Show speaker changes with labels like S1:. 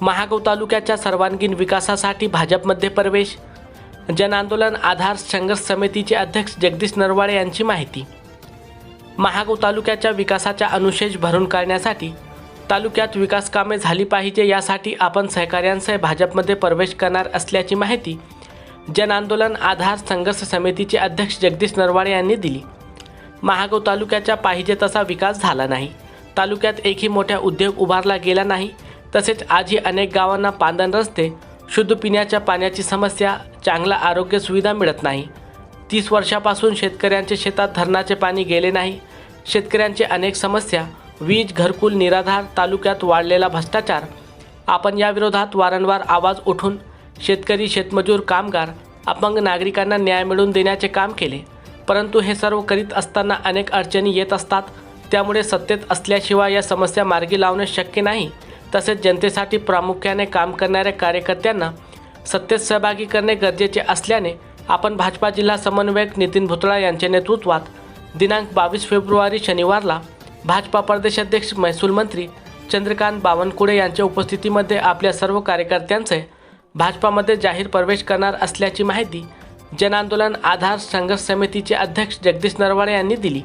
S1: महागाव तालुक्याच्या सर्वांगीण विकासासाठी भाजपमध्ये प्रवेश जनआंदोलन आधार संघर्ष समितीचे अध्यक्ष जगदीश नरवाडे यांची माहिती. महागाव तालुक्याच्या विकासाच्या अनुशेष भरून काढण्यासाठी तालुक्यात विकास कामे झाली पाहिजे यासाठी आपण सहकार्यांसह भाजपमध्ये प्रवेश करणार असल्याची माहिती जनआंदोलन आधार संघर्ष समितीचे अध्यक्ष जगदीश नरवाडे यांनी दिली. महागाव तालुक्याच्या पाहिजे तसा विकास झाला नाही. तालुक्यात एकही मोठा उद्योग उभारला गेला नाही. तसेच आजही अनेक गावांना पांदन रस्ते शुद्ध पिण्याच्या पाण्याची समस्या चांगला आरोग्य सुविधा मिळत नाही. तीस वर्षापासून शेतकऱ्यांच्या शेतात धरणाचे पाणी गेले नाही. शेतकऱ्यांचे अनेक समस्या वीज घरकुल निराधार तालुक्यात वाढलेला भ्रष्टाचार. आपण याविरोधात वारंवार आवाज उठून शेतकरी शेतमजूर कामगार अपंग नागरिकांना न्याय मिळवून देण्याचे काम केले. परंतु हे सर्व करीत असताना अनेक अडचणी येत असतात. त्यामुळे सत्तेत असल्याशिवाय या समस्या मार्गी लावणे शक्य नाही. तसेच जनतेसाठी प्रामुख्याने काम करणाऱ्या कार्यकर्त्यांना सत्तेत सहभागी करणे गरजेचे असल्याने आपण भाजपा जिल्हा समन्वयक नितीन भुतळा यांच्या नेतृत्वात दिनांक बावीस फेब्रुवारी शनिवारला भाजपा प्रदेशाध्यक्ष महसूल मंत्री चंद्रकांत बावनकुळे यांच्या उपस्थितीमध्ये आपल्या सर्व कार्यकर्त्यांचे भाजपामध्ये जाहीर प्रवेश करणार असल्याची माहिती जनआंदोलन आधार संघर्ष समितीचे अध्यक्ष जगदीश नरवाडे यांनी दिली.